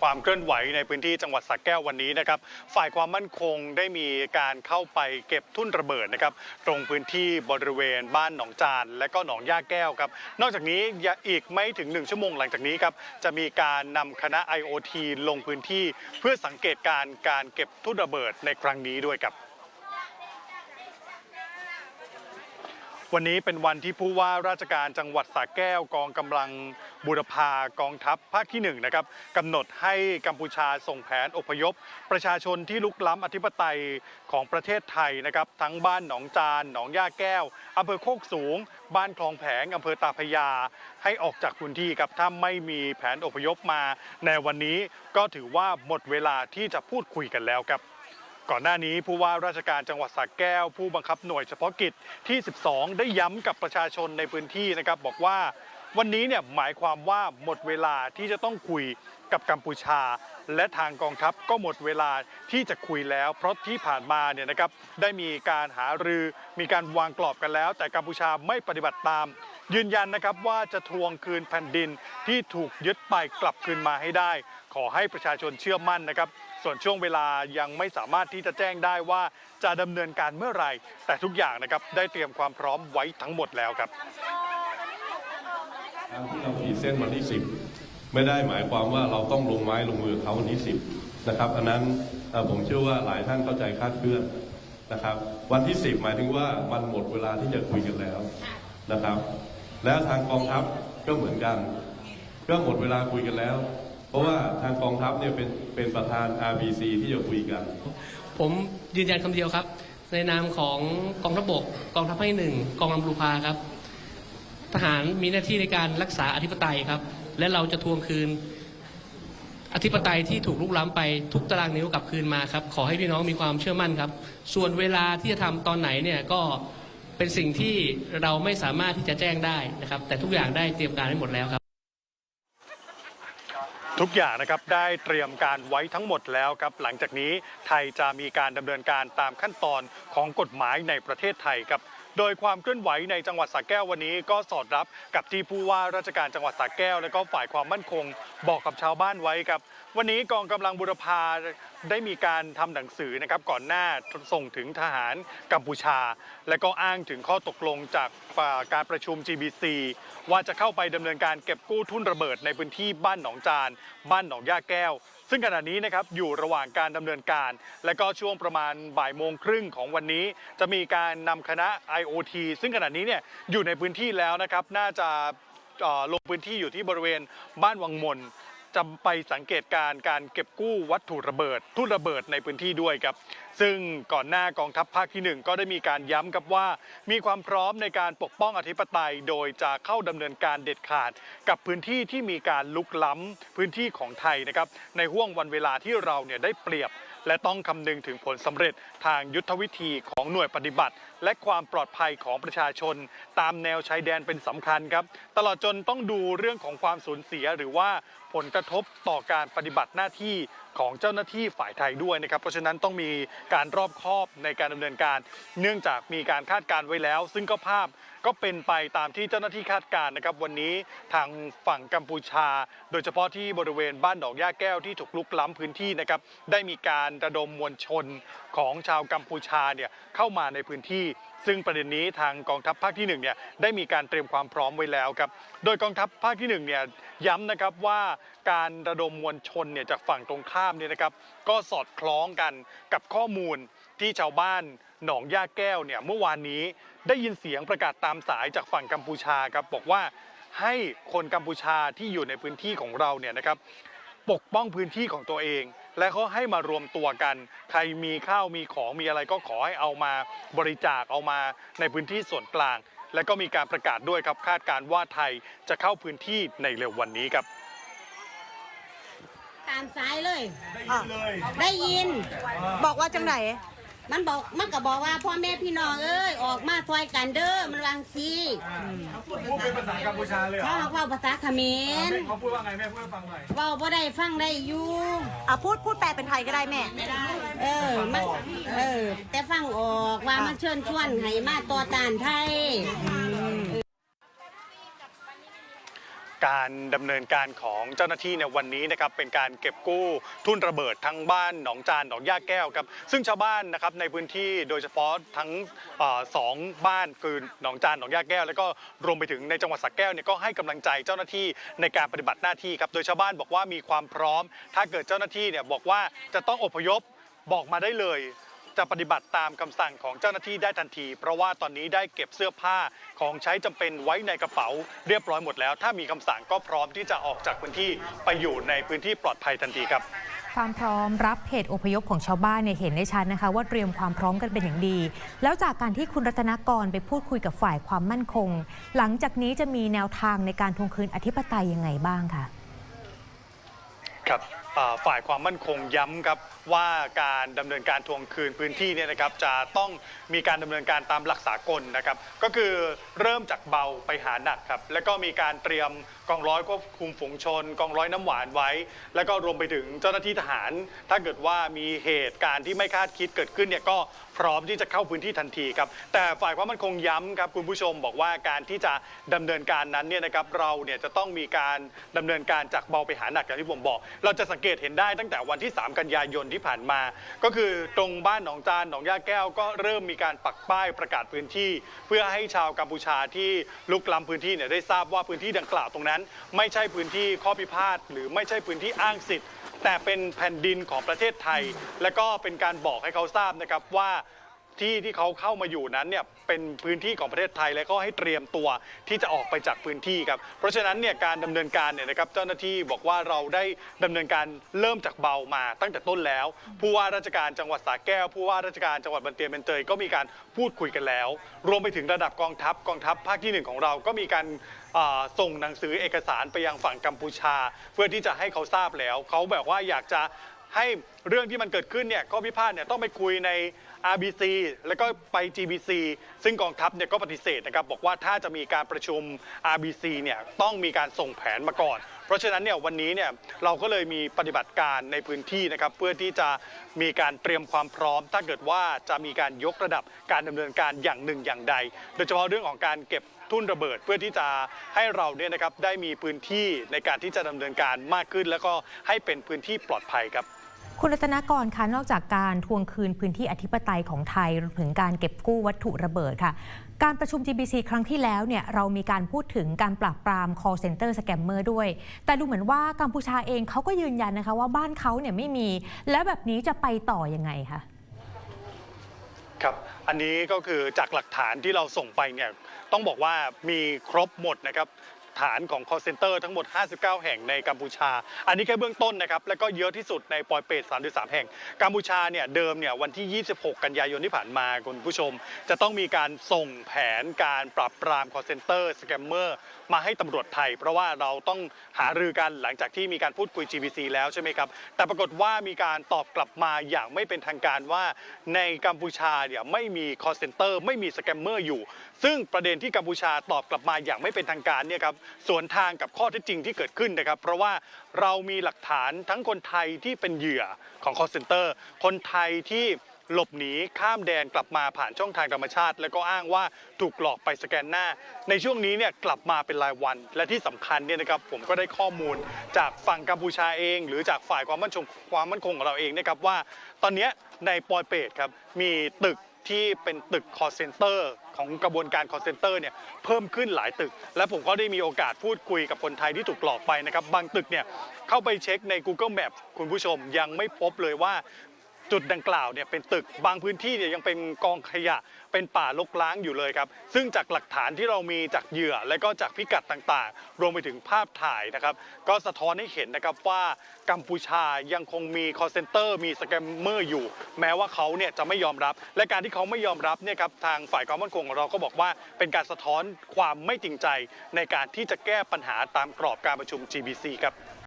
ความเคลื่อนไหวในพื้นที่จังหวัดสระแก้ววันนี้นะครับ ฝ่ายความมั่นคงได้มีการเข้าไปเก็บทุ่นระเบิดนะครับ ตรงพื้นที่บริเวณบ้านหนองจาน และก็หนองย่าแก้วครับ นอกจากนี้อีกไม่ถึง 1 ชั่วโมงหลังจากนี้ครับ จะมีการนำคณะ IOT ลงพื้นที่ เพื่อสังเกตการณ์การเก็บทุ่นระเบิดในครั้งนี้ด้วยครับวันนี้เป็นวันที่ผู้ว่าราชการจังหวัดสระแก้วกองกำลัง บูรพากองทัพภาคที่1นะครับกำหนดให้กัมพูชาส่งแผนอพยพ ประชาชนที่ลุกล้ำอธิปไตยของประเทศไทยนะครับทั้งบ้านหนองจานหนองย่าแก้วอำเภอโคกสูง บ้านคลองแผงอำเภอตาพยา ให้ออกจากพื้นที่ครับถ้าไม่มีแผนอพยพมา ในวันนี้ก็ถือว่าหมดเวลาที่จะพูดคุยกันแล้วครับก่อนหน้านี้ผู้ว่าราชการจังหวัดสระแก้ว ผู้บังคับหน่วยเฉพาะกิจที่ 12 ได้ย้ำกับประชาชนในพื้นที่นะครับบอกว่า วันนี้เนี่ยหมายความว่าหมดเวลาที่จะต้องคุยกับกัมพูชา และทางกองทัพก็หมดเวลาที่จะคุยแล้ว เพราะที่ผ่านมาเนี่ยนะครับได้มีการหารือมีการวางกรอบกันแล้ว แต่กัมพูชาไม่ปฏิบัติตาม ยืนยันนะครับว่าจะทวงคืนแผ่นดินที่ถูกยึดไปกลับคืนมาให้ได้ ขอให้ประชาชนเชื่อมั่นนะครับ ส่วนช่วงเวลายังไม่สามารถที่จะแจ้งได้ว่าจะดำเนินการเมื่อไหร่ แต่ทุกอย่างนะครับได้เตรียมความพร้อมไว้ทั้งหมดแล้วครับ การที่เราขีดเส้นวันที่ 10 ไม่ได้หมายความว่าเราต้องลงไม้ลงมือเขาวันที่ 10 นะครับ อันนั้นผมเชื่อว่าหลายท่านเข้าใจคาดเคลื่อนนะครับ วันที่ 10 หมายถึงว่ามันหมดเวลาที่จะคุยกันแล้วนะครับ แล้วทางกองทัพก็เหมือนกัน ก็หมดเวลาคุยกันแล้ว เพราะว่าทางกองทัพเนี่ยเป็นเป็นประธาน RBC ที่จะคุยกัน ผมยืนยันคำเดียวครับ ในนามของกองทัพบกกองทัพภาคที่หนึ่งกองกำลังบูพาครับ ทหารมีหน้าที่ในการรักษาอธิปไตยครับ และเราจะทวงคืน อธิปไตยที่ถูกลุกล้ำไปทุกตารางนิ้วกลับคืนมาครับ ขอให้พี่น้องมีความเชื่อมั่นครับ ส่วนเวลาที่จะทำตอนไหนเนี่ยก็เป็นสิ่งที่เราไม่สามารถที่จะแจ้งได้นะครับ แต่ทุกอย่างได้เตรียมการไว้หมดแล้วครับ ทุกอย่างนะครับได้เตรียมการไว้ทั้งหมดแล้วครับหลังจากนี้ไทยจะมีการดำเนินการตามขั้นตอนของกฎหมายในประเทศไทยครับโดยความเคลื่อนไหวในจังหวัดสระแก้ววันนี้ก็สอดรับกับที่ผู้ว่าราชการจังหวัดสระแก้ว และก็ฝ่ายความมั่นคง บอกกับชาวบ้านไว้ครับ วันนี้กองกำลังบุรพาได้มีการทำหนังสือนะครับก่อนหน้าส่งถึงทหารกัมพูชา และก็อ้างถึงข้อตกลงจากการประชุม GBC ว่าจะเข้าไปดำเนินการเก็บกู้ทุนระเบิดในพื้นที่บ้านหนองจาน บ้านหนองย่าแก้ว ซึ่งขณะนี้นะครับอยู่ระหว่างการดำเนินการ และก็ช่วงประมาณบ่ายโมงครึ่งของวันนี้ จะมีการนำคณะ IOT ซึ่งขณะนี้เนี่ยอยู่ในพื้นที่แล้วนะครับน่าจะลงพื้นที่อยู่ที่บริเวณบ้านวังมน จะไปสังเกตการ์การเก็บกู้วัตถุระเบิดทุ่นระเบิดในพื้นที่ด้วยครับซึ่งก่อนหน้ากองทัพภาคที่หนึ่งก็ได้มีการย้ำกับว่า มีความพร้อมในการปกป้องอธิปไตย โดยจะเข้าดำเนินการเด็ดขาด กับพื้นที่ที่มีการลุกล้ำพื้นที่ของไทยนะครับในห่วงวันเวลาที่เราเนี่ยได้เปรียบ และต้องคำนึงถึงผลสำเร็จทางยุทธวิธีของหน่วยปฏิบัติ และความปลอดภัยของประชาชน ตามแนวชายแดนเป็นสำคัญครับ ตลอดจนต้องดูเรื่องของความสูญเสียหรือว่าผลกระทบต่อการปฏิบัติหน้าที่ ของเจ้าหน้าที่ฝ่ายไทยด้วยนะครับ เพราะฉะนั้นต้องมีการรอบคอบในการดำเนินการ เนื่องจากมีการคาดการณ์ไว้แล้ว ซึ่งก็ภาพก็เป็นไปตามที่เจ้าหน้าที่คาดการณ์นะครับ วันนี้ทางฝั่งกัมพูชา โดยเฉพาะที่บริเวณบ้านดอกย่าแก้วที่ถูกลุกล้ำพื้นที่นะครับได้มีการระดมมวลชนของชาวกัมพูชาเนี่ยเข้ามาในพื้นที่ ซึ่งประเด็นนี้ทางกองทัพภาคที่หนึ่งเนี่ยได้มีการเตรียมความพร้อมไว้แล้วครับโดยกองทัพภาคที่หนึ่งเนี่ยย้ำนะครับว่าการระดมมวลชนเนี่ยจากฝั่งตรงข้ามเนี่ยนะครับ ก็สอดคล้องกันกับข้อมูลที่ชาวบ้านหนองย่าแก้วเนี่ยเมื่อวานนี้ ได้ยินเสียงประกาศตามสายจากฝั่งกัมพูชาครับบอกว่าให้คนกัมพูชาที่อยู่ในพื้นที่ของเราเนี่ยนะครับปกป้องพื้นที่ของตัวเอง และเขาให้มารวมตัวกัน ใครมีข้าวมีของมีอะไรก็ขอให้เอามาบริจาคเอามาในพื้นที่ส่วนกลาง และก็มีการประกาศด้วยครับคาดการณ์ว่าไทยจะเข้าพื้นที่ในเร็ววันนี้ครับ ตามสายเลยอะได้ยิน บอกว่าจังไหน มันบอกมันก็บอกว่าพ่อแม่พี่น้องเอ้ยออกมาซอยกันเด้อมันวางซีพูดเป็นภาษากัมพูชาเลยเหรอเขาเว้าภาษาเขมรเขาพูดว่าไงแม่พูดให้ฟังหน่อยเว้าบ่ได้ฟังได้อยู่อะพูดพูดแปลเป็นไทยก็ได้แม่ เออมันเออ แต่ฟังออกว่ามันเชิญชวนให้มาต่อต้านไทย การดำเนินการของเจ้าหน้าที่ในวันนี้นะครับเป็นการเก็บกู้ทุ่นระเบิดทั้งบ้านหนองจานหนองย่าแก้วครับซึ่งชาวบ้านนะครับในพื้นที่โดยเฉพาะทั้งสองบ้านคือหนองจานหนองย่าแก้ว แล้วก็รวมไปถึงในจังหวัดสระแก้วเนี่ยก็ให้กำลังใจเจ้าหน้าที่ในการปฏิบัติหน้าที่ครับโดยชาวบ้านบอกว่ามีความพร้อม ถ้าเกิดเจ้าหน้าที่เนี่ยบอกว่าจะต้องอพยพบอกมาได้เลย จะปฏิบัติตามคำสั่งของเจ้าหน้าที่ได้ทันที เพราะว่าตอนนี้ได้เก็บเสื้อผ้าของใช้จำเป็นไว้ในกระเป๋า เรียบร้อยหมดแล้ว ถ้ามีคำสั่งก็พร้อมที่จะออกจากพื้นที่ไปอยู่ในพื้นที่ปลอดภัยทันทีครับความพร้อมรับเหตุอพยพของชาวบ้านเนี่ยเห็นได้ชัดนะคะ ว่าเตรียมความพร้อมกันเป็นอย่างดี แล้วจากการที่คุณรัตนกรไปพูดคุยกับฝ่ายความมั่นคง หลังจากนี้จะมีแนวทางในการทวงคืนอธิปไตยยังไงบ้างคะครับอ่าฝ่ายความมั่นคงย้ำครับว่าการดำเนินการทวงคืนพื้นที่เนี่ยนะครับจะต้องมีการดำเนินการตามหลักสากลนะครับ ก็คือเริ่มจากเบาไปหาหนักครับแล้วก็มีการเตรียมกองร้อยควบคุมฝูงชน กองร้อยน้ำหวานไว้ แล้วก็รวมไปถึงเจ้าหน้าที่ทหาร ถ้าเกิดว่ามีเหตุการณ์ที่ไม่คาดคิดเกิดขึ้นเนี่ยก็พร้อมที่จะเข้าพื้นที่ทันทีครับแต่ฝ่ายความมั่นคงย้ำครับคุณผู้ชมบอกว่าการที่จะดำเนินการนั้นเนี่ยนะครับเราเนี่ยจะต้องมีการดำเนินการจากเบาไปหาหนักอย่างที่ผมบอก เราจะสังเกตเห็นได้ตั้งแต่วันที่ 3 กันยายนที่ผ่านมา ก็คือตรงบ้านหนองจานหนองย่าแก้วก็เริ่มมีการปักป้ายประกาศพื้นที่ เพื่อให้ชาวกัมพูชาที่ลุกล้ำพื้นที่เนี่ยได้ทราบว่าพื้นที่ดังกล่าวตรงนั้น ไม่ใช่พื้นที่ข้อพิพาทหรือไม่ใช่พื้นที่อ้างสิทธิ์ แต่เป็นแผ่นดินของประเทศไทย และก็เป็นการบอกให้เขาทราบนะครับว่า ที่ที่เขาเข้ามาอยู่นั้นเนี่ยเป็นพื้นที่ของประเทศไทยและก็ให้เตรียมตัวที่จะออกไปจากพื้นที่ครับเพราะฉะนั้นเนี่ยการดำเนินการเนี่ยนะครับเจ้าหน้าที่บอกว่าเราได้ดำเนินการเริ่มจากเบามาตั้งแต่ต้นแล้ว ผู้ว่าราชการจังหวัดสระแก้ว ผู้ว่าราชการจังหวัดบันเตียเบนเตยก็มีการพูดคุยกันแล้ว รวมไปถึงระดับกองทัพกองทัพภาคที่หนึ่งของเราก็มีการส่งหนังสือเอกสารไปยังฝั่งกัมพูชา เพื่อที่จะให้เขาทราบแล้ว เขาแบบว่าอยากจะให้เรื่องที่มันเกิดขึ้นเนี่ยข้อพิพาทเนี่ยต้องไปคุยใน RBC แล้วก็ไป GBC ซึ่งกองทัพเนี่ยก็ปฏิเสธนะครับบอกว่าถ้าจะมีการประชุม RBC เนี่ยต้องมีการส่งแผนมาก่อน เพราะฉะนั้นเนี่ยวันนี้เนี่ยเราก็เลยมีปฏิบัติการในพื้นที่นะครับเพื่อที่จะมีการเตรียมความพร้อม ถ้าเกิดว่าจะมีการยกระดับการดำเนินการอย่างหนึ่งอย่างใด โดยเฉพาะเรื่องของการเก็บทุ่นระเบิดเพื่อที่จะให้เราเนี่ยนะครับได้มีพื้นที่ในการที่จะดำเนินการมากขึ้น แล้วก็ให้เป็นพื้นที่ปลอดภัยครับ คุณรัตนกรคะนอกจากการทวงคืนพื้นที่อธิปไตยของไทยรวมถึงการเก็บกู้วัตถุระเบิดค่ะ การประชุม GBC ครั้งที่แล้วเนี่ยเรามีการพูดถึงการปราบปราม call center scammer ด้วย แต่ดูเหมือนว่ากัมพูชาเองเขาก็ยืนยันนะคะว่าบ้านเขาเนี่ยไม่มี แล้วแบบนี้จะไปต่อยังไงคะครับ อันนี้ก็คือจากหลักฐานที่เราส่งไปเนี่ยต้องบอกว่ามีครบหมดนะครับ ฐานของ call center ทั้งหมด 59 แห่งในกัมพูชา อันนี้แค่เบื้องต้นนะครับแล้วก็เยอะที่สุดในปอยเปต33 แห่ง กัมพูชาเนี่ยเดิมเนี่ยวันที่ 26 กันยายนที่ผ่านมาคุณผู้ชม จะต้องมีการส่งแผนการปราบปราม call center scammer มาให้ตำรวจไทย เพราะว่าเราต้องหารือกันหลังจากที่มีการพูดคุย GBC แล้วใช่ไหมครับ แต่ปรากฏว่ามีการตอบกลับมาอย่างไม่เป็นทางการว่าในกัมพูชาเนี่ยไม่มี call center ไม่มี scammer อยู่ ซึ่งประเด็นที่กัมพูชาตอบกลับมาอย่างไม่เป็นทางการเนี่ยครับสวนทางกับข้อเท็จจริงที่เกิดขึ้นนะครับ เพราะว่าเรามีหลักฐานทั้งคนไทยที่เป็นเหยื่อของ call center คนไทยที่หลบหนีข้ามแดนกลับมาผ่านช่องทางธรรมชาติ แล้วก็อ้างว่าถูกหลอกไปสแกนหน้า ในช่วงนี้เนี่ยกลับมาเป็นรายวัน และที่สำคัญเนี่ยนะครับผมก็ได้ข้อมูลจากฝั่งกัมพูชาเอง หรือจากฝ่ายความมั่นคงความมั่นคงของเราเองนะครับว่า ตอนนี้ในปอยเปตครับมีตึก ที่เป็นตึกคอเซ็นเตอร์ของกระบวนการคอเซ็นเตอร์เนี่ยเพิ่มขึ้นหลายตึก และผมก็ได้มีโอกาสพูดคุยกับคนไทยที่ถูกหลอกไปนะครับ บางตึกเนี่ยเข้าไปเช็คใน Google Map คุณผู้ชมยังไม่พบเลยว่า จุดดังกล่าวเนี่ยเป็นตึกบางพื้นที่เนี่ยยังเป็นกองขยะเป็นป่ารกร้างอยู่เลยครับ ซึ่งจากหลักฐานที่เรามีจากเหยื่อ และก็จากพิกัดต่างๆ รวมไปถึงภาพถ่ายนะครับ ก็สะท้อนให้เห็นนะครับว่ากัมพูชายังคงมี call center มีสแกมเมอร์อยู่ แม้ว่าเขาเนี่ยจะไม่ยอมรับ และการที่เขาไม่ยอมรับเนี่ยครับทางฝ่ายความมั่นคงของเราก็บอกว่าเป็นการสะท้อนความไม่จริงใจในการที่จะแก้ปัญหาตามกรอบการประชุม GBC ครับ